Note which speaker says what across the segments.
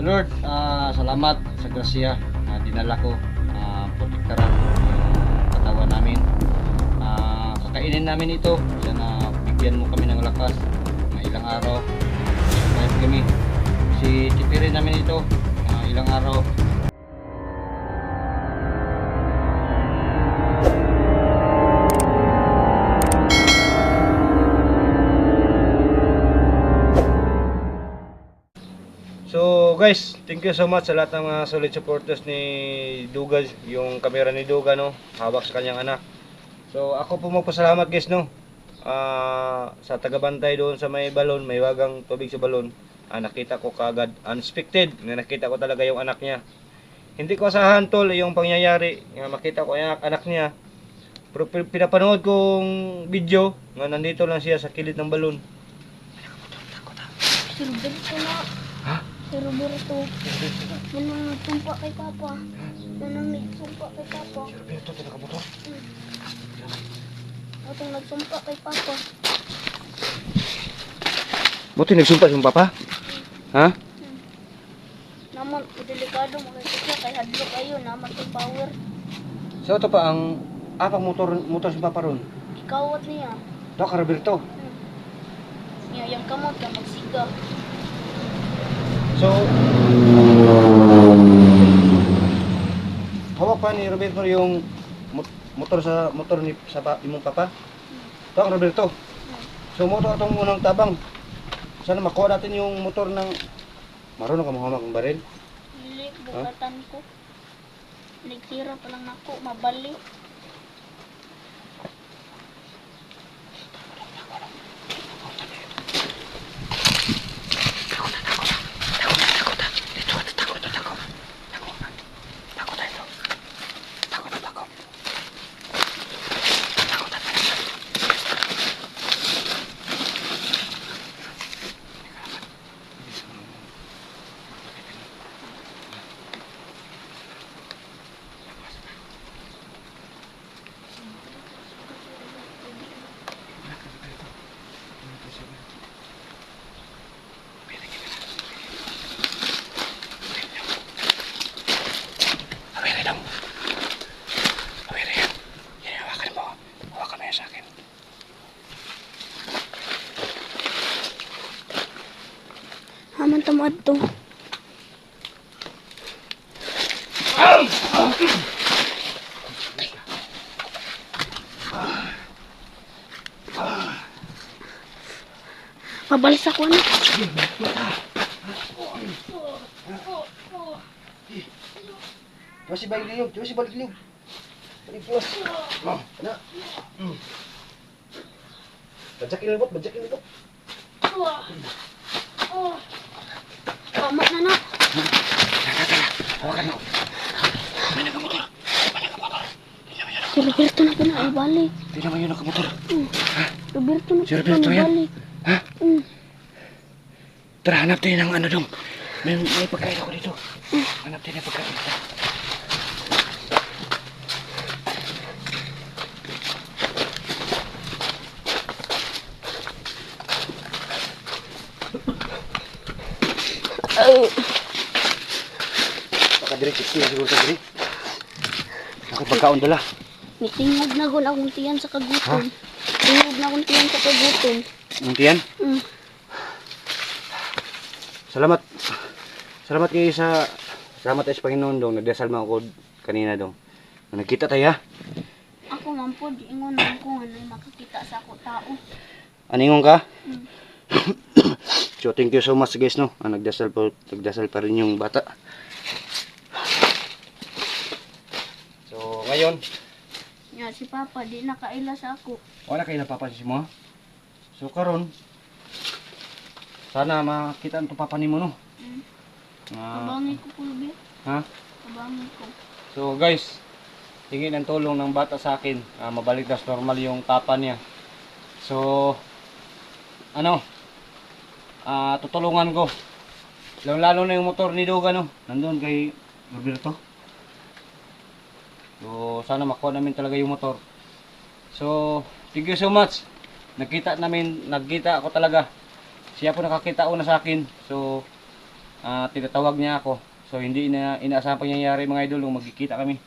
Speaker 1: So Lord, ah, salamat sa grasya na dinala ko uh, protektaran yung katawan namin. Ah, kakainin namin ito. Sana bigyan mo kami ng lakas na ilang araw. Survive kami. Si tipirin namin ito ah, ilang araw. Guys, thank you so much sa lahat ng mga solid supporters ni Duga, yung kamera ni Duga no, hawak sa kanyang anak. So ako po magpasalamat guys no. Ah, sa tagabantay doon sa may balon, may wagang tubig sa balon. Ah, nakita ko kagad unexpected na nakita ko talaga yung anak niya. Hindi ko asahan tol yung pangyayari nga makita ko yung anak, niya. Pero pi- pinapanood kong video nga nandito lang siya sa kilid ng balon.
Speaker 2: Si Roberto na.
Speaker 1: Ha?
Speaker 2: Si Roberto. Manang nagtumpa kay Papa. Manang nagtumpa kay Papa.
Speaker 1: Roberto, ito nakamotor.
Speaker 2: Atong nagtumpa kay Papa.
Speaker 1: Buti nagsumpa si papa? Ha?
Speaker 2: Naman, delikado makikita kay hadlo kayo. Naman kay power.
Speaker 1: So ito pa ang apang motor motor si papa ron.
Speaker 2: Ikawat niya.
Speaker 1: Ito ka Roberto.
Speaker 2: Niya, yung kamot ka magsiga.
Speaker 1: So Hawak pa ni Roberto yung mot- motor sa motor ni sa pa, imong papa. Ito ka Roberto. So motor itong unang tabang. Sana makuha natin yung motor ng Marunong ka mahamak ng baril?
Speaker 2: Dili, bukatan ko. Nagtira pa lang ako, mabali.
Speaker 1: Awere dong. Awere yan. Yan, hawakan mo. Hawakan mo yan sa akin.
Speaker 2: Haman tamad to. Mabalis ako na.
Speaker 1: Diba si balik liyog? Diba si balik liyog? Balik plus. Oh, na. Mm. Badyak inilbot, badyak inilbot.
Speaker 2: Tama na na.
Speaker 1: Hawakan mo.
Speaker 2: Si Roberto na kina ibalik.
Speaker 1: Tingnan mo yun nakamotor.
Speaker 2: Roberto na
Speaker 1: Si Roberto yan? Ha?
Speaker 2: Mm.
Speaker 1: Tara, hanap tayo ng ano dong. May, may pagkain ako dito. Hanap tayo ng pagkain. Baka direct, sige, siguro sa direct. Ako pagkaon dala.
Speaker 2: Nitingog na gun akong tiyan sa kagutom. Tingog na akong tiyan sa kagutom.
Speaker 1: Muntian?
Speaker 2: Mm.
Speaker 1: Salamat. Salamat kayo sa Salamat tayo sa Panginoon dong. Nagdasal mo ako kanina dong. Nagkita tayo ha.
Speaker 2: Ako man po, di ingon man ko ano makakita sa ako tao.
Speaker 1: Aningon ka?
Speaker 2: Mm.
Speaker 1: so thank you so much guys no. Ah, nagdasal po, nagdasal pa rin yung bata. So ngayon,
Speaker 2: Si Papa, di nakaila sa ako.
Speaker 1: wala kayo napapansin mo. ha? So karon sana makita ang papanin mo no.
Speaker 2: Mm. Kabangi ko pulbi.
Speaker 1: ha?
Speaker 2: Kabangi ko.
Speaker 1: So guys, hingi ng tulong ng bata sa akin. Ah, mabalik na sa normal yung tapa niya. So, ano, ah tutulungan ko. Lalo, lalo na yung motor ni Doga, no? Nandun kay Roberto. So, sana makuha namin talaga yung motor. So, thank you so much. Nakita namin, nagkita ako talaga. Siya po nakakita una sa akin. So, ah, tinatawag niya ako. So hindi na inaasahan pangyayari mga idol nung magkikita kami.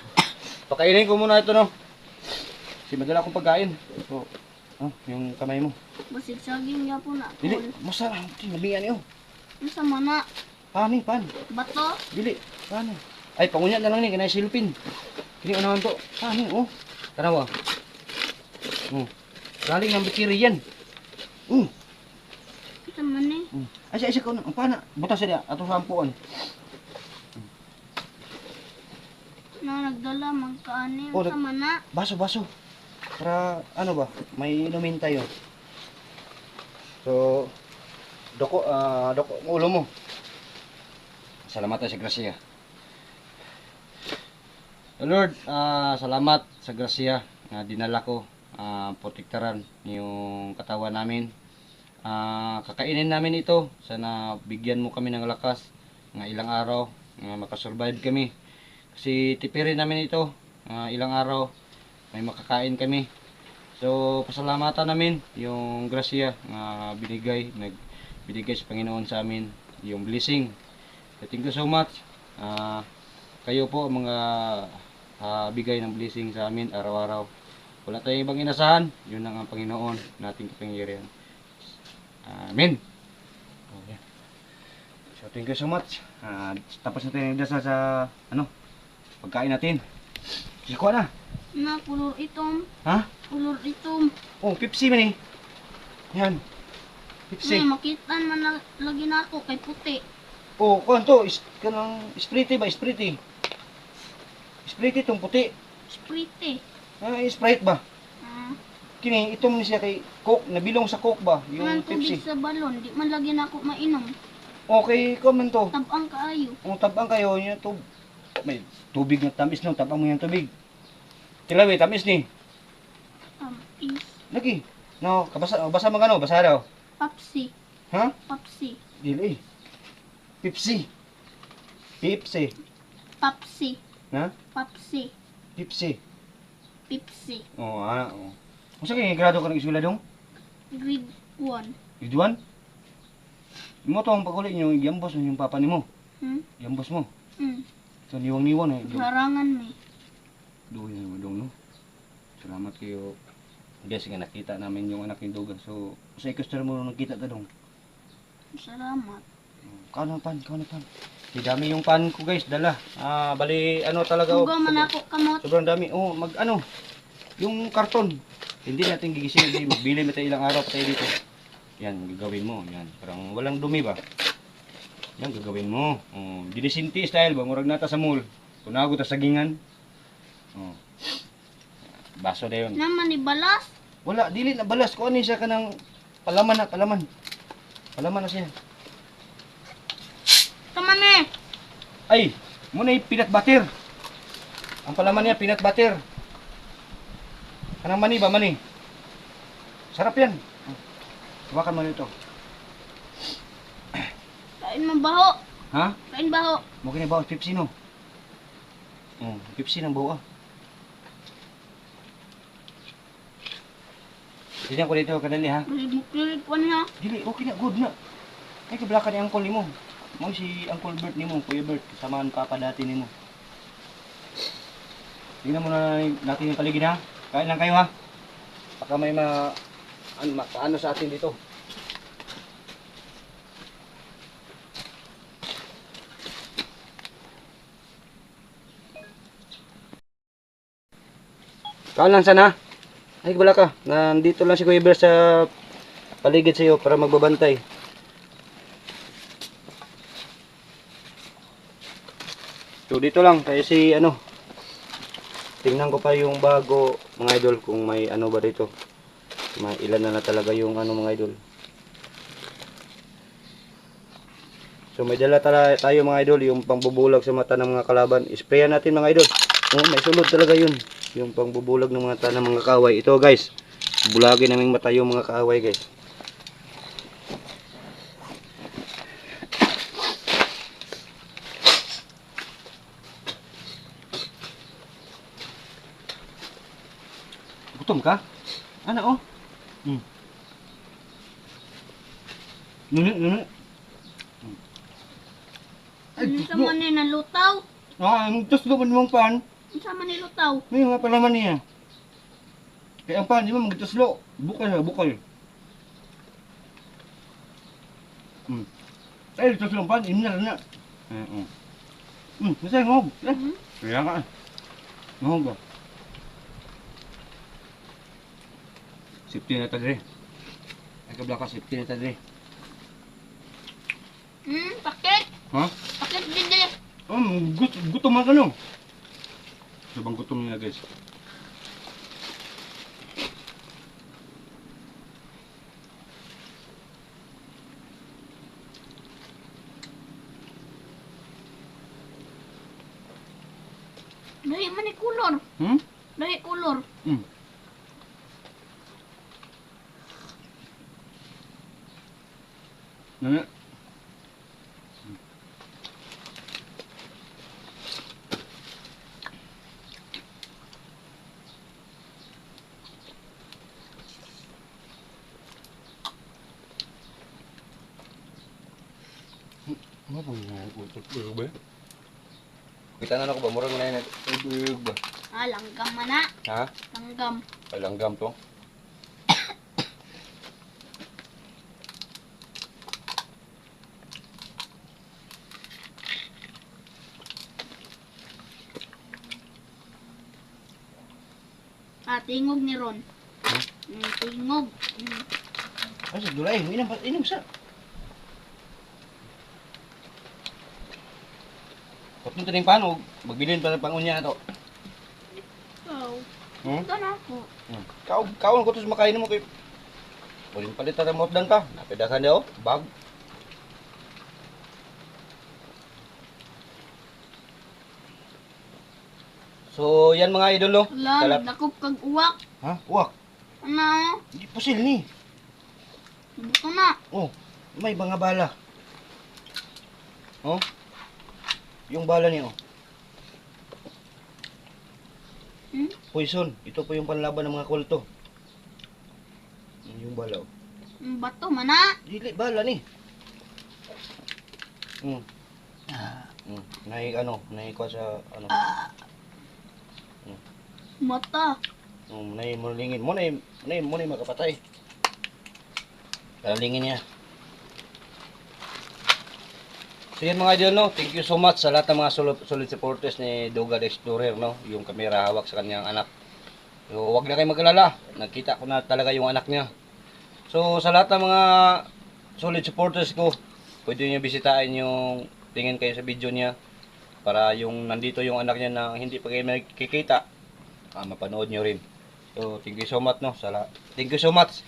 Speaker 1: Pakainin ko muna ito no. Kasi madala akong pagkain. So, oh, yung kamay mo.
Speaker 2: Basig saging nga po na.
Speaker 1: Dili, masarap. Nabiyan niyo.
Speaker 2: Ano sa mana?
Speaker 1: Pani, pan.
Speaker 2: Bato?
Speaker 1: Dili, paano? Ay, pangunya na lang ni, kanay silupin. Kini unahan to. Paano, oh. Tanawa. Oh. Galing ng bikiri yan. Oh.
Speaker 2: Sa mana eh?
Speaker 1: oh. Ay, siya, siya, ang pana. Butas siya, ato sa ampuan.
Speaker 2: Na nagdala magkaani.
Speaker 1: Oh, nag-
Speaker 2: mana?
Speaker 1: Baso, baso. Para, ano ba, may inumin tayo. So, doko, ah, doko, ang ulo mo. Salamat tayo sa grasya. Oh Lord, ah, salamat sa grasya na dinala ko. ah, protektaran yung katawan namin. Ah, kakainin namin ito. Sana bigyan mo kami ng lakas ng ilang araw na makasurvive kami. Kasi tipirin namin ito. ah, ilang araw may makakain kami. So, pasalamatan namin yung grasya na binigay, nag binigay sa Panginoon sa amin yung blessing. So, thank you so much. Ah, kayo po mga ah, bigay ng blessing sa amin araw-araw. Wala tayong ibang inasahan, yun lang ang Panginoon nating kapangyarihan. Amen. Yeah. So, thank you so much. Ah, tapos natin yung dasal sa ano, pagkain natin. Sikuha na.
Speaker 2: Na kulor itom.
Speaker 1: Ha?
Speaker 2: Kulor itom.
Speaker 1: Oh, Pepsi man eh. Yan. Pepsi.
Speaker 2: May makita man na, lagi na ako kay puti.
Speaker 1: Oh, kuhan to. Is, kanang Sprite ba? Sprite. Sprite itong puti.
Speaker 2: Sprite.
Speaker 1: Ah, Sprite ba?
Speaker 2: Ah,
Speaker 1: Kini, itong ni siya kay Coke. Nabilong sa Coke ba? Yung
Speaker 2: tubig
Speaker 1: Pepsi.
Speaker 2: sa balon. Di man lagi na ako mainom.
Speaker 1: Okay, comment to.
Speaker 2: Tabang kaayo.
Speaker 1: Kung tabang kayo, yun tub may tubig na tamis no, tabang mo yung tubig. Tilawi, tamis ni.
Speaker 2: Um, is
Speaker 1: Lagi. No, kabasa, oh, basa mo ano, basa daw.
Speaker 2: Papsi.
Speaker 1: Ha?
Speaker 2: Papsi.
Speaker 1: Dili. Pepsi. Pepsi.
Speaker 2: Papsi.
Speaker 1: Ha?
Speaker 2: Papsi.
Speaker 1: Pepsi.
Speaker 2: Pipsi.
Speaker 1: Oh, ah, oh. Kung sa kaya grado ka ng eskwela dong?
Speaker 2: Grade 1.
Speaker 1: Iduan? Mo to ang paguli yung yambos yung papa nimo.
Speaker 2: Hmm?
Speaker 1: Yambos mo.
Speaker 2: Hmm.
Speaker 1: So niwang-niwan eh.
Speaker 2: Harangan mi.
Speaker 1: Duhin mo dong no. Salamat kayo. Guys, nga nakita namin yung anak ni Dugan. So, sa customer mo nakita ta dong.
Speaker 2: Salamat.
Speaker 1: Kau na pan, kau. Di dami yung pan ko guys, dala. Ah, bali ano talaga. oh,
Speaker 2: Hugaw man
Speaker 1: sobrang-
Speaker 2: ako kamot.
Speaker 1: Sobrang dami. Oh, mag ano, yung karton. Hindi natin gigising, hindi magbili mo tayo ilang araw pa tayo dito. Yan, gagawin mo. Yan, parang walang dumi ba? Yan, gagawin mo. Oh, dinisinti style ba? Murag nata sa mall. Kunago ta sagingan. Oh. Baso na yun.
Speaker 2: Naman ni balas.
Speaker 1: Wala, dili na balas. Kung ano siya ka ng palaman na, palaman. Palaman na siya.
Speaker 2: Tama me.
Speaker 1: Ay, muna yung peanut butter. Ang palaman niya, peanut butter. Anong mani ba, mani? Sarap yan. Hawakan mo nito.
Speaker 2: Kain man baho.
Speaker 1: Ha?
Speaker 2: Kain baho.
Speaker 1: Mukha niya ba? Pepsi no? Oh, Pepsi ng buo ah. Tignan ko dito, kadali ha. Dili, okay na, good na. Ay, kabla ka ni Uncle nimo. Mo si Uncle Bert nimo, Kuya Bert, kasamahan papa dati nimo. Tingnan mo na natin yung paligid ha. Kain lang kayo ha. Baka may ma ano, makaano sa atin dito. Kain lang sana. Ay, wala ka. Nandito lang si Kuya Bert sa paligid sa iyo para magbabantay. So dito lang kaya si ano tingnan ko pa yung bago mga idol kung may ano ba dito. May ilan na na talaga yung ano mga idol. So may dala tayo mga idol yung pangbubulag sa mata ng mga kalaban. Isprayan natin mga idol. Oh, may sulod talaga yun. Yung pangbubulag ng mga mata ng mga kaaway. Ito guys. Bulagin naming mata yung mga kaaway guys. Gutom ka? Ano oh? Hmm. Nunu, nunu. Hmm. Ay,
Speaker 2: Ano sa man ni nalutaw?
Speaker 1: Ah, ang tuslo mo namang pan.
Speaker 2: Ano sa man ni lutaw?
Speaker 1: May mga palaman niya. Kaya ang pan, di ba magtuslo? Bukal na, bukal. Hmm. Ay, tuslo ang pan, imnal na. Hmm, hmm. Hmm, masaya ngog. Eh,
Speaker 2: Hmm?
Speaker 1: kaya ka. Ngog ba? Safety na tadre. Ay, kabla ka, safety na tadre.
Speaker 2: Hmm? Pakit?
Speaker 1: Ha?
Speaker 2: Pakit din din.
Speaker 1: Um, gut gutom ka no? Sabang gutom niya guys.
Speaker 2: Dahil man ni kulor.
Speaker 1: Hmm?
Speaker 2: Dahil kulor.
Speaker 1: Hmm. Ano ba yung utot ba? Kita na ako ba? Murang na yun. Ubig ba?
Speaker 2: Ah, langgam man na.
Speaker 1: Ha?
Speaker 2: Langgam.
Speaker 1: Palanggam to.
Speaker 2: Ah, tingog ni Ron. Hmm, tingog. Hmm.
Speaker 1: Ay, sa dulay. Inom. Inom sa. Kapag ito paano, magbilin pa ng pangunya ito.
Speaker 2: Oh.
Speaker 1: Hmm?
Speaker 2: Ito na ako.
Speaker 1: Hmm. Kau, kau ko to makain mo kay. Pwede palit ta mo dan ka. Napidasan daw, bag. So, yan mga idol, no?
Speaker 2: Wala, dakop kag uwak.
Speaker 1: Ha? Uwak.
Speaker 2: Ano?
Speaker 1: Hindi pusil ni.
Speaker 2: Ito na.
Speaker 1: Oh, may mga bala. Oh. Yung bala niya, oh.
Speaker 2: Hmm?
Speaker 1: Poison. Ito po yung panlaban ng mga kulto. Yung bala.
Speaker 2: Ang bato man na.
Speaker 1: Dili, bala ni. Hmm. Hmm. Nai, ano, nai ko sa, ano.
Speaker 2: Mata.
Speaker 1: Um, nai, mulingin mo, nai, nai, mo nai makapatay. Kalingin niya. So yan mga idol, no? Thank you so much sa lahat ng mga solid, solid supporters ni Doga the Explorer, no? Yung kamera hawak sa kanyang anak. So, wag na kayo mag-alala. Nakita ko na talaga yung anak niya. So, sa lahat ng mga solid supporters ko, pwede niyo bisitahin yung tingin kayo sa video niya para yung nandito yung anak niya na hindi pa kayo nakikita, ah, mapanood niyo rin. So, thank you so much, no? Sa lahat. Thank you so much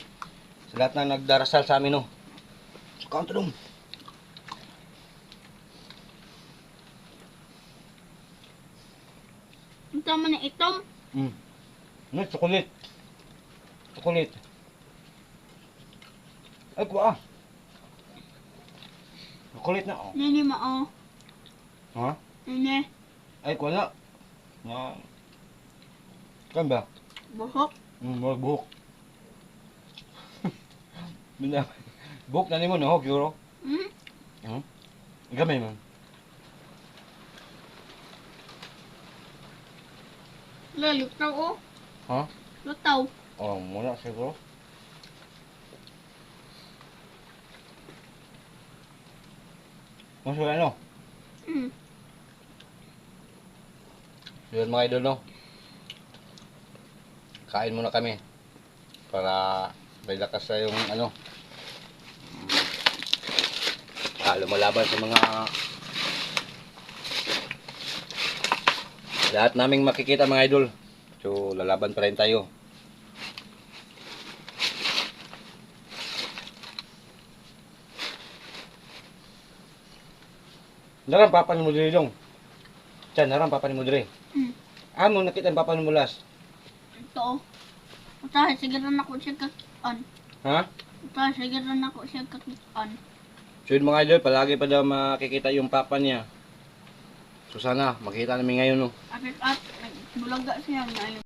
Speaker 1: sa lahat na nagdarasal sa amin, no? So, kaunta dong.
Speaker 2: Ito man ni itom.
Speaker 1: Mm. Ano, chocolate. Chocolate. Ay, kuha. Chocolate na, oh.
Speaker 2: Nini mao.
Speaker 1: Ha?
Speaker 2: Nini.
Speaker 1: Ay, kuha na. Na. Kan ba?
Speaker 2: Buhok.
Speaker 1: Mm, mga buhok. Buhok na ni mo, no? Euro.
Speaker 2: Hmm?
Speaker 1: Hmm? Gamay man.
Speaker 2: Wala, lutaw oh.
Speaker 1: Ha?
Speaker 2: Lutaw.
Speaker 1: Oh, muna siguro. Mas wala, no?
Speaker 2: Hmm.
Speaker 1: So yun mga idol, no? Kain muna kami. Para may lakas sa yung ano. Ah, lumalaban sa mga lahat naming makikita mga idol. So, lalaban pa rin tayo. Narang papa ni mo diri dong. Diyan, narang papa ni mo diri.
Speaker 2: Hmm.
Speaker 1: Amo nakita ang papa ni mo last.
Speaker 2: Ito oh. Utahe, sige rin ako siya kakitaan.
Speaker 1: Ha?
Speaker 2: Utahe, sige rin ako siya kakitaan.
Speaker 1: So yun mga idol, palagi pa daw makikita yung papa niya. So sana, makita namin ngayon no.
Speaker 2: At at, bulaga siya.